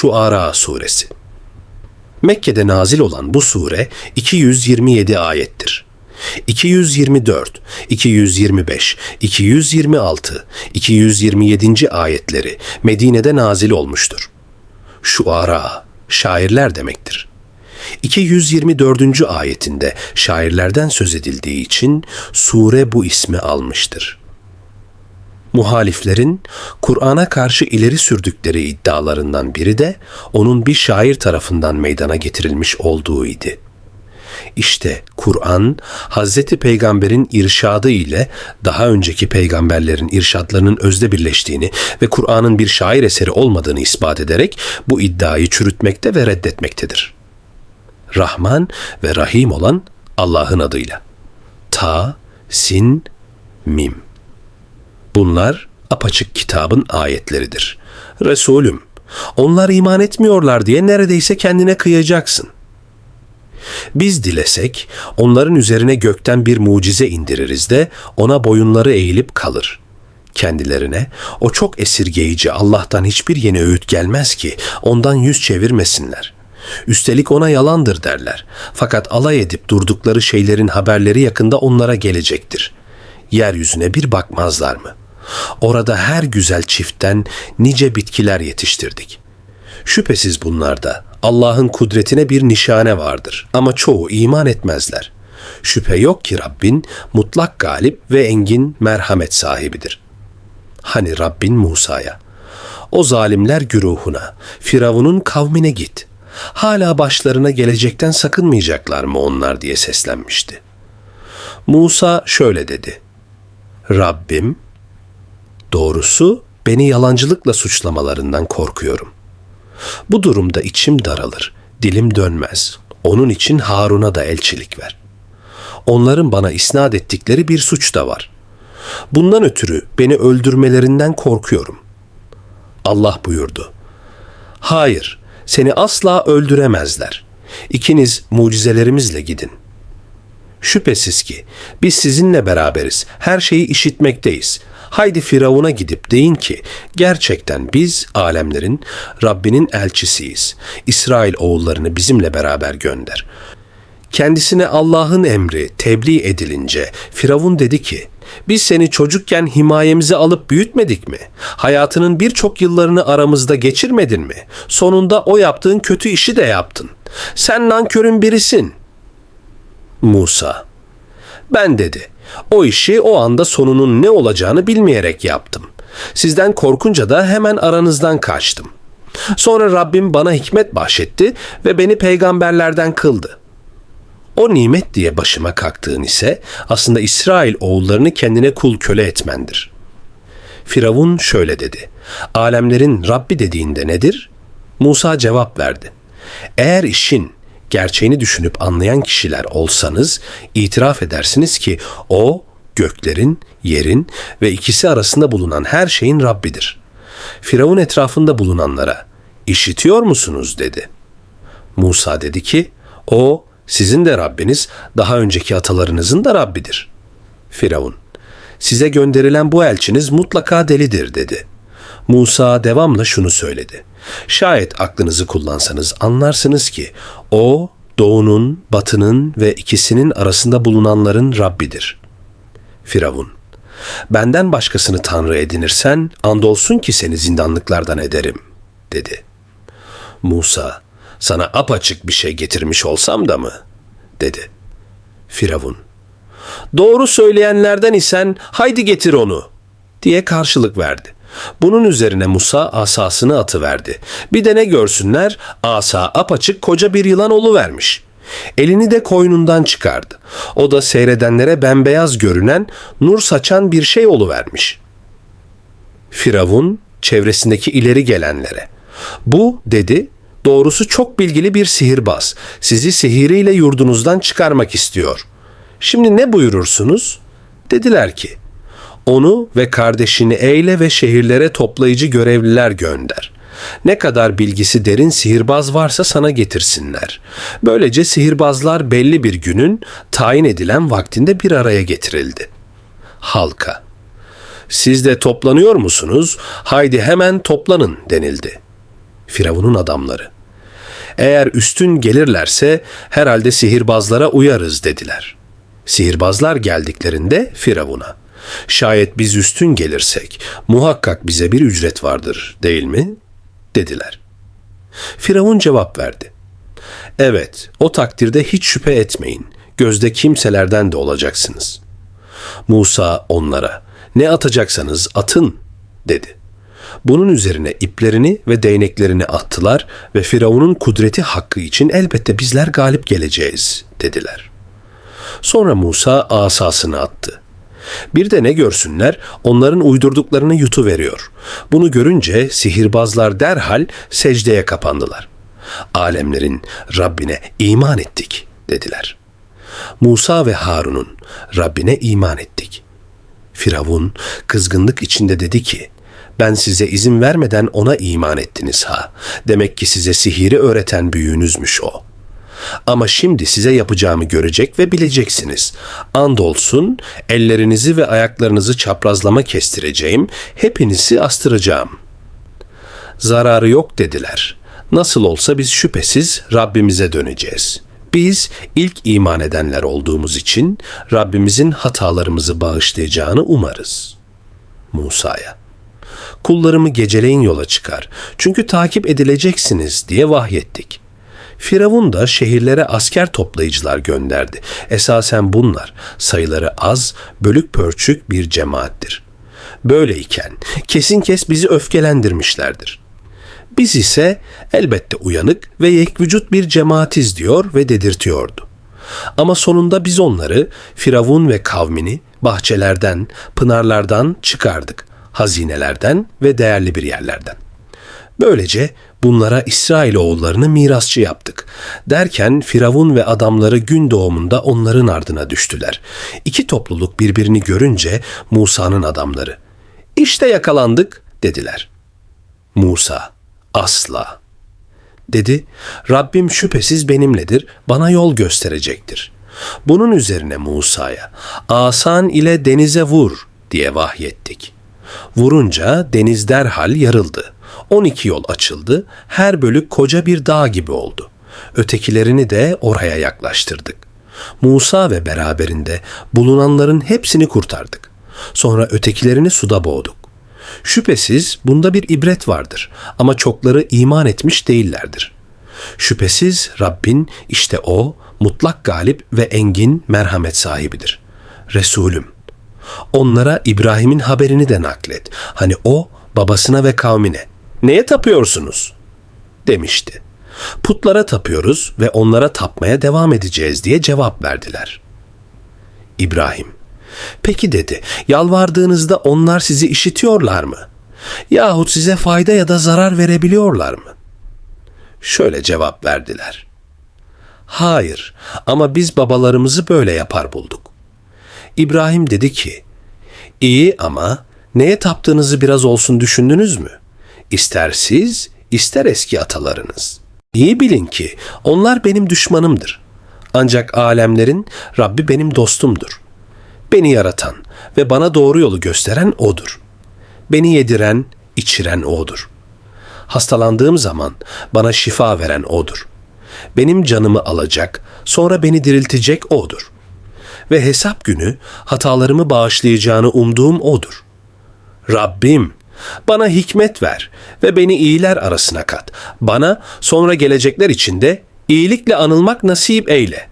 Şuara suresi. Mekke'de nazil olan bu sure 227 ayettir. 224, 225, 226, 227. ayetleri Medine'de nazil olmuştur. Şuara, şairler demektir. 224. ayetinde şairlerden söz edildiği için sure bu ismi almıştır. Muhaliflerin Kur'an'a karşı ileri sürdükleri iddialarından biri de onun bir şair tarafından meydana getirilmiş olduğu idi. İşte Kur'an Hazreti Peygamber'in irşadı ile daha önceki peygamberlerin irşadlarının özde birleştiğini ve Kur'an'ın bir şair eseri olmadığını ispat ederek bu iddiayı çürütmekte ve reddetmektedir. Rahman ve Rahim olan Allah'ın adıyla. Ta, Sin, Mim. Bunlar apaçık kitabın ayetleridir. Resulüm, onlar iman etmiyorlar diye neredeyse kendine kıyacaksın. Biz dilesek onların üzerine gökten bir mucize indiririz de ona boyunları eğilip kalır. Kendilerine o çok esirgeyici Allah'tan hiçbir yeni öğüt gelmez ki ondan yüz çevirmesinler. Üstelik ona yalandır derler. Fakat alay edip durdukları şeylerin haberleri yakında onlara gelecektir. Yeryüzüne bir bakmazlar mı? Orada her güzel çiftten nice bitkiler yetiştirdik. Şüphesiz bunlarda Allah'ın kudretine bir nişane vardır ama çoğu iman etmezler. Şüphe yok ki Rabbin mutlak galip ve engin merhamet sahibidir. Hani Rabbin Musa'ya, o zalimler güruhuna, Firavun'un kavmine git. Hala başlarına gelecekten sakınmayacaklar mı onlar diye seslenmişti. Musa şöyle dedi. Rabbim, doğrusu beni yalancılıkla suçlamalarından korkuyorum. Bu durumda içim daralır, dilim dönmez. Onun için Harun'a da elçilik ver. Onların bana isnat ettikleri bir suç da var. Bundan ötürü beni öldürmelerinden korkuyorum. Allah buyurdu. Hayır, seni asla öldüremezler. İkiniz mucizelerimizle gidin. Şüphesiz ki biz sizinle beraberiz, her şeyi işitmekteyiz. Haydi Firavun'a gidip deyin ki gerçekten biz alemlerin Rabbinin elçisiyiz. İsrail oğullarını bizimle beraber gönder. Kendisine Allah'ın emri tebliğ edilince Firavun dedi ki biz seni çocukken himayemize alıp büyütmedik mi? Hayatının birçok yıllarını aramızda geçirmedin mi? Sonunda o yaptığın kötü işi de yaptın. Sen nankörün birisin. Musa ben dedi. O işi o anda sonunun ne olacağını bilmeyerek yaptım. Sizden korkunca da hemen aranızdan kaçtım. Sonra Rabbim bana hikmet bahşetti ve beni peygamberlerden kıldı. O nimet diye başıma kalktığın ise aslında İsrail oğullarını kendine kul köle etmendir. Firavun şöyle dedi. Alemlerin Rabbi dediğinde nedir? Musa cevap verdi. Eğer işin gerçeğini düşünüp anlayan kişiler olsanız itiraf edersiniz ki o göklerin, yerin ve ikisi arasında bulunan her şeyin Rabbidir. Firavun etrafında bulunanlara işitiyor musunuz dedi. Musa dedi ki o sizin de Rabbiniz daha önceki atalarınızın da Rabbidir. Firavun size gönderilen bu elçiniz mutlaka delidir dedi. Musa devamla şunu söyledi. Şayet aklınızı kullansanız anlarsınız ki o doğunun, batının ve ikisinin arasında bulunanların Rabbidir. Firavun Benden başkasını tanrı edinirsen andolsun ki seni zindanlıklardan ederim dedi. Musa sana apaçık bir şey getirmiş olsam da mı? dedi. Firavun Doğru söyleyenlerden isen haydi getir onu diye karşılık verdi. Bunun üzerine Musa asasını atıverdi. Bir de ne görsünler asa apaçık koca bir yılan vermiş. Elini de koynundan çıkardı. O da seyredenlere bembeyaz görünen, nur saçan bir şey vermiş. Firavun çevresindeki ileri gelenlere. Bu dedi, doğrusu çok bilgili bir sihirbaz. Sizi sihiriyle yurdunuzdan çıkarmak istiyor. Şimdi ne buyurursunuz? Dediler ki, onu ve kardeşini eyle ve şehirlere toplayıcı görevliler gönder. Ne kadar bilgisi derin sihirbaz varsa sana getirsinler. Böylece sihirbazlar belli bir günün tayin edilen vaktinde bir araya getirildi. Halka siz de toplanıyor musunuz? Haydi hemen toplanın denildi. Firavun'un adamları. Eğer üstün gelirlerse herhalde sihirbazlara uyarız dediler. Sihirbazlar geldiklerinde Firavun'a şayet biz üstün gelirsek muhakkak bize bir ücret vardır değil mi? dediler. Firavun cevap verdi. Evet, o takdirde hiç şüphe etmeyin. Gözde kimselerden de olacaksınız. Musa onlara, ne atacaksanız atın, dedi. Bunun üzerine iplerini ve değneklerini attılar ve Firavun'un kudreti hakkı için elbette bizler galip geleceğiz, dediler. Sonra Musa asasını attı. Bir de ne görsünler onların uydurduklarını yutu veriyor. Bunu görünce sihirbazlar derhal secdeye kapandılar. Alemlerin Rabbine iman ettik dediler. Musa ve Harun'un Rabbine iman ettik. Firavun kızgınlık içinde dedi ki, ben size izin vermeden ona iman ettiniz ha. Demek ki size sihiri öğreten büyüğünüzmüş o. Ama şimdi size yapacağımı görecek ve bileceksiniz. Andolsun ellerinizi ve ayaklarınızı çaprazlama kestireceğim, hepinizi astıracağım. Zararı yok dediler. Nasıl olsa biz şüphesiz Rabbimize döneceğiz. Biz ilk iman edenler olduğumuz için Rabbimizin hatalarımızı bağışlayacağını umarız. Musa'ya kullarımı geceleyin yola çıkar. Çünkü takip edileceksiniz diye vahyettik. Firavun da şehirlere asker toplayıcılar gönderdi. Esasen bunlar sayıları az, bölük pörçük bir cemaattir. Böyleyken kesin kes bizi öfkelendirmişlerdir. Biz ise elbette uyanık ve yekvücut bir cemaatiz diyor ve dedirtiyordu. Ama sonunda biz onları Firavun ve kavmini bahçelerden, pınarlardan çıkardık hazinelerden ve değerli bir yerlerden. Böylece bunlara İsrail oğullarını mirasçı yaptık. Derken Firavun ve adamları gün doğumunda onların ardına düştüler. İki topluluk birbirini görünce Musa'nın adamları, işte yakalandık dediler. Musa, asla. Dedi, Rabbim şüphesiz benimledir, bana yol gösterecektir. Bunun üzerine Musa'ya, asan ile denize vur diye vahyettik.'' Vurunca deniz derhal yarıldı. 12 yol açıldı. Her bölük koca bir dağ gibi oldu. Ötekilerini de oraya yaklaştırdık. Musa ve beraberinde bulunanların hepsini kurtardık. Sonra ötekilerini suda boğduk. Şüphesiz bunda bir ibret vardır ama çokları iman etmiş değillerdir. Şüphesiz Rabbin işte o mutlak galip ve engin merhamet sahibidir. Resulüm Onlara İbrahim'in haberini de naklet. Hani o babasına ve kavmine neye tapıyorsunuz? demişti. Putlara tapıyoruz ve onlara tapmaya devam edeceğiz diye cevap verdiler. İbrahim, peki dedi, yalvardığınızda onlar sizi işitiyorlar mı? Yahut size fayda ya da zarar verebiliyorlar mı? Şöyle cevap verdiler. Hayır ama biz babalarımızı böyle yapar bulduk. İbrahim dedi ki, İyi ama neye taptığınızı biraz olsun düşündünüz mü? İster siz, ister eski atalarınız. İyi bilin ki onlar benim düşmanımdır. Ancak alemlerin Rabbi benim dostumdur. Beni yaratan ve bana doğru yolu gösteren O'dur. Beni yediren, içiren O'dur. Hastalandığım zaman bana şifa veren O'dur. Benim canımı alacak, sonra beni diriltecek O'dur.'' ve hesap günü hatalarımı bağışlayacağını umduğum odur. Rabbim, bana hikmet ver ve beni iyiler arasına kat. Bana sonra gelecekler içinde iyilikle anılmak nasip eyle.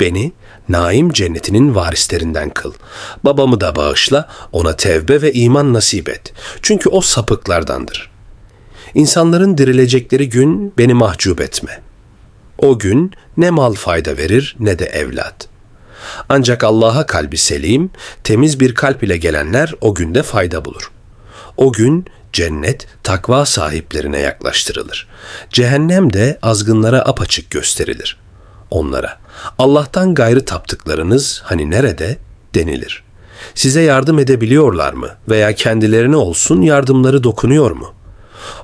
Beni naim cennetinin varislerinden kıl. Babamı da bağışla, ona tevbe ve iman nasip et. Çünkü o sapıklardandır. İnsanların dirilecekleri gün beni mahcup etme. O gün ne mal fayda verir ne de evlat.'' Ancak Allah'a kalbi selim, temiz bir kalp ile gelenler o günde fayda bulur. O gün cennet takva sahiplerine yaklaştırılır. Cehennem de azgınlara apaçık gösterilir. Onlara Allah'tan gayrı taptıklarınız hani nerede denilir. Size yardım edebiliyorlar mı veya kendilerine olsun yardımları dokunuyor mu?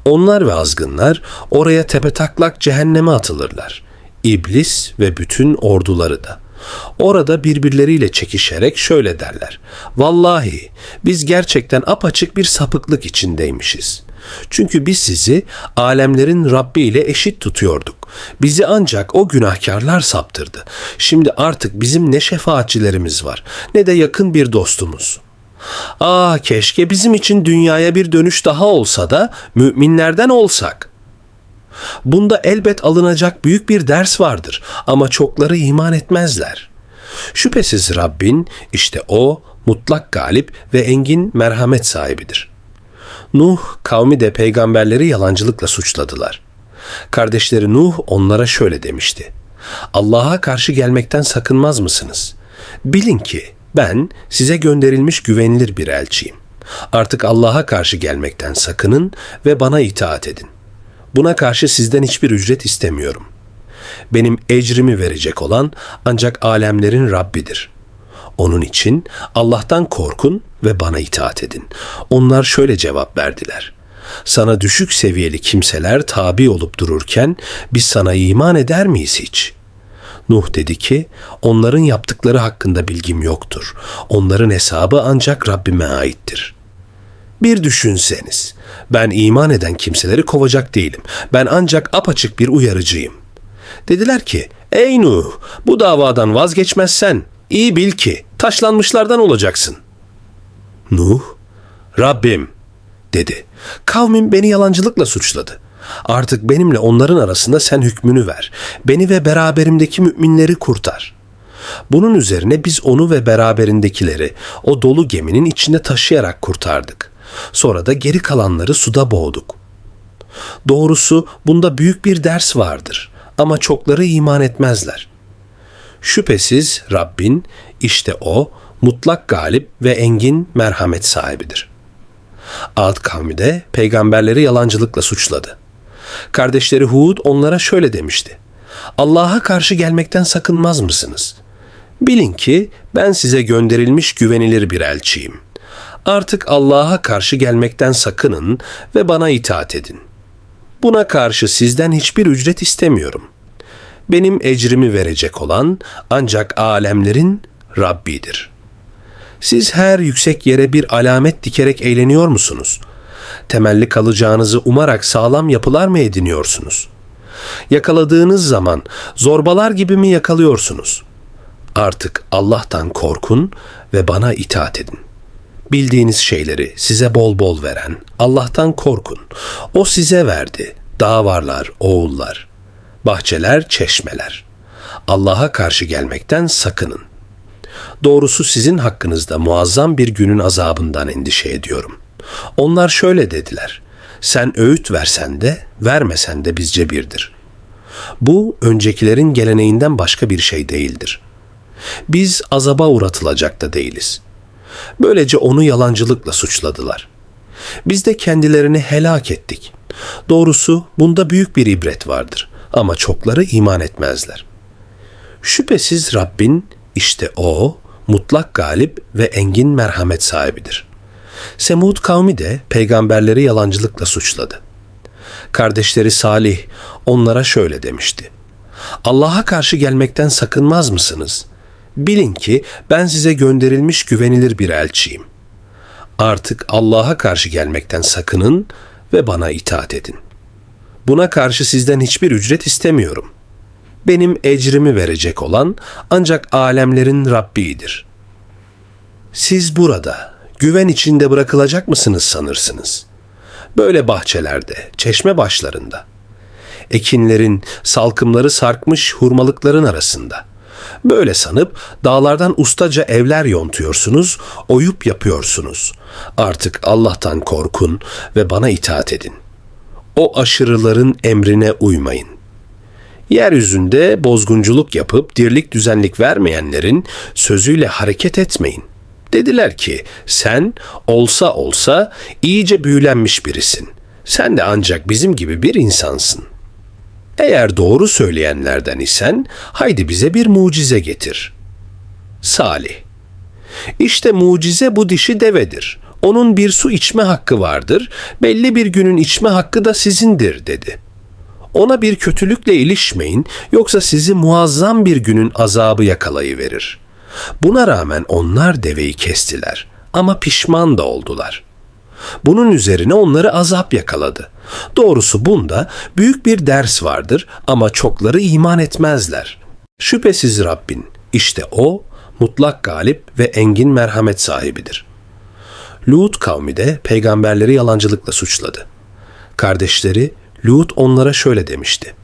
Onlar ve azgınlar oraya tepetaklak cehenneme atılırlar. İblis ve bütün orduları da.'' Orada birbirleriyle çekişerek şöyle derler. Vallahi biz gerçekten apaçık bir sapıklık içindeymişiz. Çünkü biz sizi alemlerin Rabbi ile eşit tutuyorduk. Bizi ancak o günahkarlar saptırdı. Şimdi artık bizim ne şefaatçilerimiz var ne de yakın bir dostumuz. Ah keşke bizim için dünyaya bir dönüş daha olsa da müminlerden olsak. Bunda elbet alınacak büyük bir ders vardır ama çokları iman etmezler. Şüphesiz Rabbin işte o mutlak galip ve engin merhamet sahibidir. Nuh kavmi de peygamberleri yalancılıkla suçladılar. Kardeşleri Nuh onlara şöyle demişti. Allah'a karşı gelmekten sakınmaz mısınız? Bilin ki ben size gönderilmiş güvenilir bir elçiyim. Artık Allah'a karşı gelmekten sakının ve bana itaat edin. Buna karşı sizden hiçbir ücret istemiyorum. Benim ecrimi verecek olan ancak alemlerin Rabbidir. Onun için Allah'tan korkun ve bana itaat edin. Onlar şöyle cevap verdiler. Sana düşük seviyeli kimseler tabi olup dururken biz sana iman eder miyiz hiç?'' Nuh dedi ki, onların yaptıkları hakkında bilgim yoktur. Onların hesabı ancak Rabbime aittir. Bir düşünseniz, ben iman eden kimseleri kovacak değilim. Ben ancak apaçık bir uyarıcıyım. Dediler ki, ey Nuh, bu davadan vazgeçmezsen, iyi bil ki taşlanmışlardan olacaksın. Nuh, Rabbim, dedi. Kavmim beni yalancılıkla suçladı. Artık benimle onların arasında sen hükmünü ver. Beni ve beraberimdeki müminleri kurtar. Bunun üzerine biz onu ve beraberindekileri o dolu geminin içinde taşıyarak kurtardık. Sonra da geri kalanları suda boğduk. Doğrusu bunda büyük bir ders vardır ama çokları iman etmezler. Şüphesiz Rabbin işte o mutlak galip ve engin merhamet sahibidir. Ad kavmi de peygamberleri yalancılıkla suçladı. Kardeşleri Hud onlara şöyle demişti. Allah'a karşı gelmekten sakınmaz mısınız? Bilin ki ben size gönderilmiş güvenilir bir elçiyim. Artık Allah'a karşı gelmekten sakının ve bana itaat edin. Buna karşı sizden hiçbir ücret istemiyorum. Benim ecrimi verecek olan ancak alemlerin Rabbidir. Siz her yüksek yere bir alamet dikerek eğleniyor musunuz?'' temelli kalacağınızı umarak sağlam yapılar mı ediniyorsunuz? Yakaladığınız zaman zorbalar gibi mi yakalıyorsunuz? Artık Allah'tan korkun ve bana itaat edin. Bildiğiniz şeyleri size bol bol veren Allah'tan korkun. O size verdi. Dağvarlar, oğullar, bahçeler, çeşmeler. Allah'a karşı gelmekten sakının. Doğrusu sizin hakkınızda muazzam bir günün azabından endişe ediyorum.'' Onlar şöyle dediler. Sen öğüt versen de vermesen de bizce birdir. Bu öncekilerin geleneğinden başka bir şey değildir. Biz azaba uğratılacak da değiliz. Böylece onu yalancılıkla suçladılar. Biz de kendilerini helak ettik. Doğrusu bunda büyük bir ibret vardır ama çokları iman etmezler. Şüphesiz Rabbin işte o mutlak galip ve engin merhamet sahibidir.'' Semud kavmi de peygamberleri yalancılıkla suçladı. Kardeşleri Salih onlara şöyle demişti. Allah'a karşı gelmekten sakınmaz mısınız? Bilin ki ben size gönderilmiş güvenilir bir elçiyim. Artık Allah'a karşı gelmekten sakının ve bana itaat edin. Buna karşı sizden hiçbir ücret istemiyorum. Benim ecrimi verecek olan ancak alemlerin Rabbidir. Siz burada güven içinde bırakılacak mısınız sanırsınız? Böyle bahçelerde, çeşme başlarında, ekinlerin, salkımları sarkmış hurmalıkların arasında. Böyle sanıp dağlardan ustaca evler yontuyorsunuz, oyup yapıyorsunuz. Artık Allah'tan korkun ve bana itaat edin. O aşırıların emrine uymayın. Yeryüzünde bozgunculuk yapıp dirlik düzenlik vermeyenlerin sözüyle hareket etmeyin. Dediler ki sen olsa olsa iyice büyülenmiş birisin. Sen de ancak bizim gibi bir insansın. Eğer doğru söyleyenlerden isen haydi bize bir mucize getir. Salih İşte mucize bu dişi devedir. Onun bir su içme hakkı vardır. Belli bir günün içme hakkı da sizindir dedi. Ona bir kötülükle ilişmeyin yoksa sizi muazzam bir günün azabı yakalayıverir.'' Buna rağmen onlar deveyi kestiler ama pişman da oldular. Bunun üzerine onları azap yakaladı. Doğrusu bunda büyük bir ders vardır ama çokları iman etmezler. Şüphesiz Rabbin, işte O mutlak galip ve engin merhamet sahibidir. Lut kavmi de peygamberleri yalancılıkla suçladı. Kardeşleri Lut onlara şöyle demişti.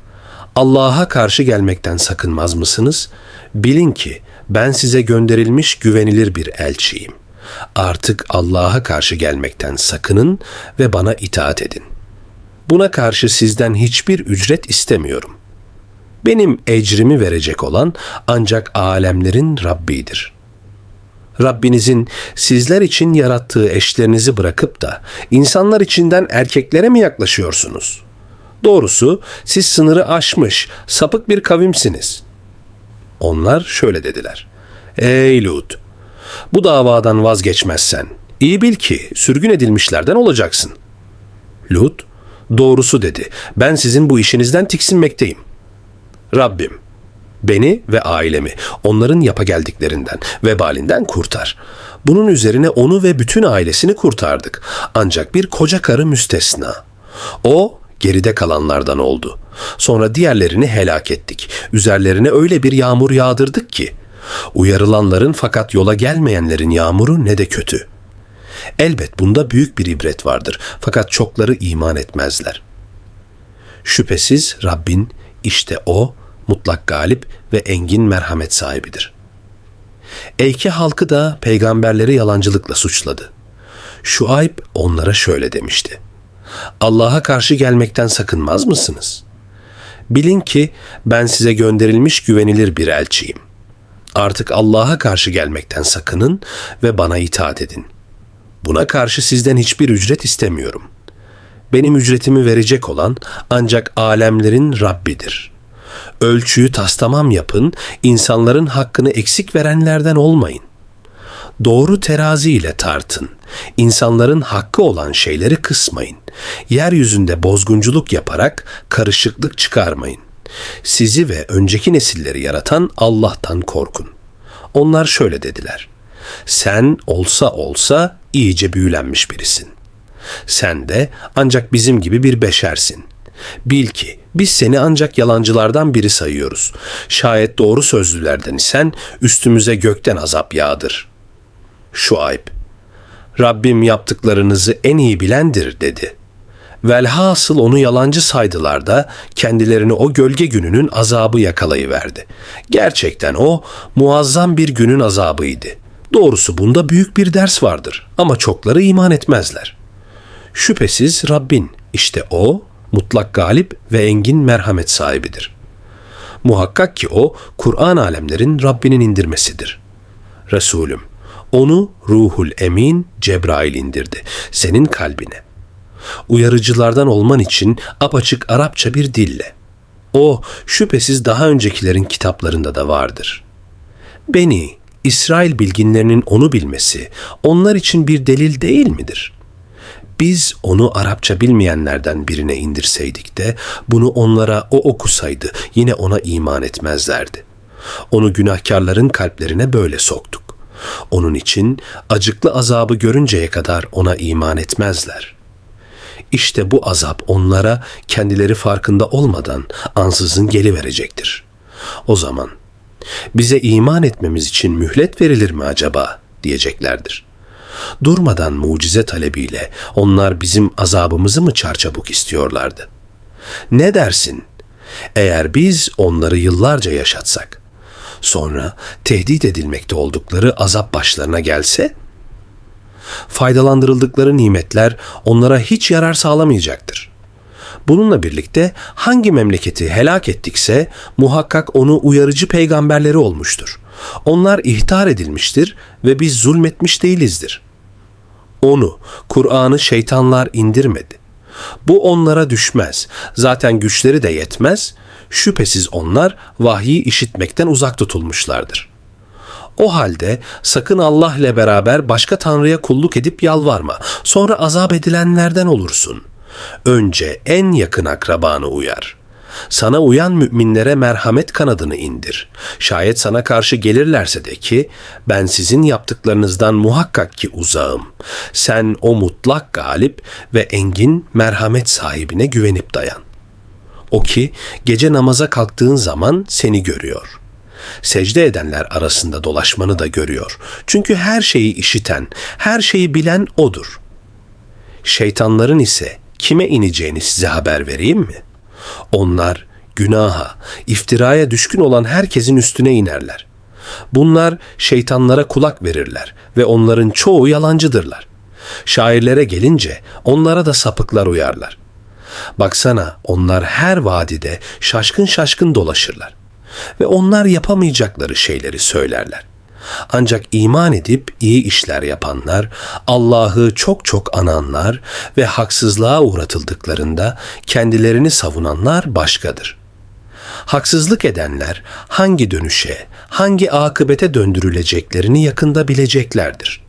Allah'a karşı gelmekten sakınmaz mısınız? Bilin ki ben size gönderilmiş güvenilir bir elçiyim. Artık Allah'a karşı gelmekten sakının ve bana itaat edin. Buna karşı sizden hiçbir ücret istemiyorum. Benim ecrimi verecek olan ancak alemlerin Rabbidir. Rabbinizin sizler için yarattığı eşlerinizi bırakıp da insanlar içinden erkeklere mi yaklaşıyorsunuz? Doğrusu siz sınırı aşmış, sapık bir kavimsiniz. Onlar şöyle dediler. Ey Lut! Bu davadan vazgeçmezsen, iyi bil ki sürgün edilmişlerden olacaksın. Lut, doğrusu dedi. Ben sizin bu işinizden tiksinmekteyim. Rabbim, beni ve ailemi onların yapa geldiklerinden, vebalinden kurtar. Bunun üzerine onu ve bütün ailesini kurtardık. Ancak bir koca karı müstesna. O geride kalanlardan oldu. Sonra diğerlerini helak ettik. Üzerlerine öyle bir yağmur yağdırdık ki uyarılanların fakat yola gelmeyenlerin yağmuru ne de kötü. Elbet bunda büyük bir ibret vardır fakat çokları iman etmezler. Şüphesiz Rabbin işte o mutlak galip ve engin merhamet sahibidir. Eyke halkı da peygamberleri yalancılıkla suçladı. Şuayb onlara şöyle demişti. Allah'a karşı gelmekten sakınmaz mısınız? Bilin ki ben size gönderilmiş güvenilir bir elçiyim. Artık Allah'a karşı gelmekten sakının ve bana itaat edin. Buna karşı sizden hiçbir ücret istemiyorum. Benim ücretimi verecek olan ancak alemlerin Rabbidir. Ölçüyü tastamam yapın, insanların hakkını eksik verenlerden olmayın. Doğru terazi ile tartın. İnsanların hakkı olan şeyleri kısmayın. Yeryüzünde bozgunculuk yaparak karışıklık çıkarmayın. Sizi ve önceki nesilleri yaratan Allah'tan korkun. Onlar şöyle dediler. Sen olsa olsa iyice büyülenmiş birisin. Sen de ancak bizim gibi bir beşersin. Bil ki biz seni ancak yalancılardan biri sayıyoruz. Şayet doğru sözlülerden isen üstümüze gökten azap yağdır. Şuayb, Rabbim yaptıklarınızı en iyi bilendir dedi. Velhasıl onu yalancı saydılar da kendilerini o gölge gününün azabı yakalayıverdi. Gerçekten o muazzam bir günün azabıydı. Doğrusu bunda büyük bir ders vardır ama çokları iman etmezler. Şüphesiz Rabbin işte o mutlak galip ve engin merhamet sahibidir. Muhakkak ki o Kur'an alemlerin Rabbinin indirmesidir. Resulüm onu ruhul emin Cebrail indirdi senin kalbine. Uyarıcılardan olman için apaçık Arapça bir dille. O şüphesiz daha öncekilerin kitaplarında da vardır. Beni, İsrail bilginlerinin onu bilmesi onlar için bir delil değil midir? Biz onu Arapça bilmeyenlerden birine indirseydik de bunu onlara o okusaydı yine ona iman etmezlerdi. Onu günahkarların kalplerine böyle soktuk. Onun için acıklı azabı görünceye kadar ona iman etmezler. İşte bu azap onlara kendileri farkında olmadan ansızın geliverecektir. O zaman bize iman etmemiz için mühlet verilir mi acaba diyeceklerdir. Durmadan mucize talebiyle onlar bizim azabımızı mı çarçabuk istiyorlardı? Ne dersin? Eğer biz onları yıllarca yaşatsak, sonra tehdit edilmekte oldukları azap başlarına gelse, faydalandırıldıkları nimetler onlara hiç yarar sağlamayacaktır. Bununla birlikte hangi memleketi helak ettikse muhakkak onu uyarıcı peygamberleri olmuştur. Onlar ihtar edilmiştir ve biz zulmetmiş değilizdir. Onu, Kur'an'ı şeytanlar indirmedi. Bu onlara düşmez. Zaten güçleri de yetmez. Şüphesiz onlar vahyi işitmekten uzak tutulmuşlardır. O halde sakın Allah ile beraber başka tanrıya kulluk edip yalvarma. Sonra azap edilenlerden olursun. Önce en yakın akrabanı uyar. Sana uyan müminlere merhamet kanadını indir. Şayet sana karşı gelirlerse de ki, ben sizin yaptıklarınızdan muhakkak ki uzağım. Sen o mutlak galip ve engin merhamet sahibine güvenip dayan. O ki gece namaza kalktığın zaman seni görüyor. Secde edenler arasında dolaşmanı da görüyor. Çünkü her şeyi işiten, her şeyi bilen O'dur. Şeytanların ise kime ineceğini size haber vereyim mi? Onlar günaha, iftiraya düşkün olan herkesin üstüne inerler. Bunlar şeytanlara kulak verirler ve onların çoğu yalancıdırlar. Şairlere gelince onlara da sapıklar uyarlar. Baksana onlar her vadide şaşkın şaşkın dolaşırlar. Ve onlar yapamayacakları şeyleri söylerler. Ancak iman edip iyi işler yapanlar, Allah'ı çok çok ananlar ve haksızlığa uğratıldıklarında kendilerini savunanlar başkadır. Haksızlık edenler hangi dönüşe, hangi akıbete döndürüleceklerini yakında bileceklerdir.''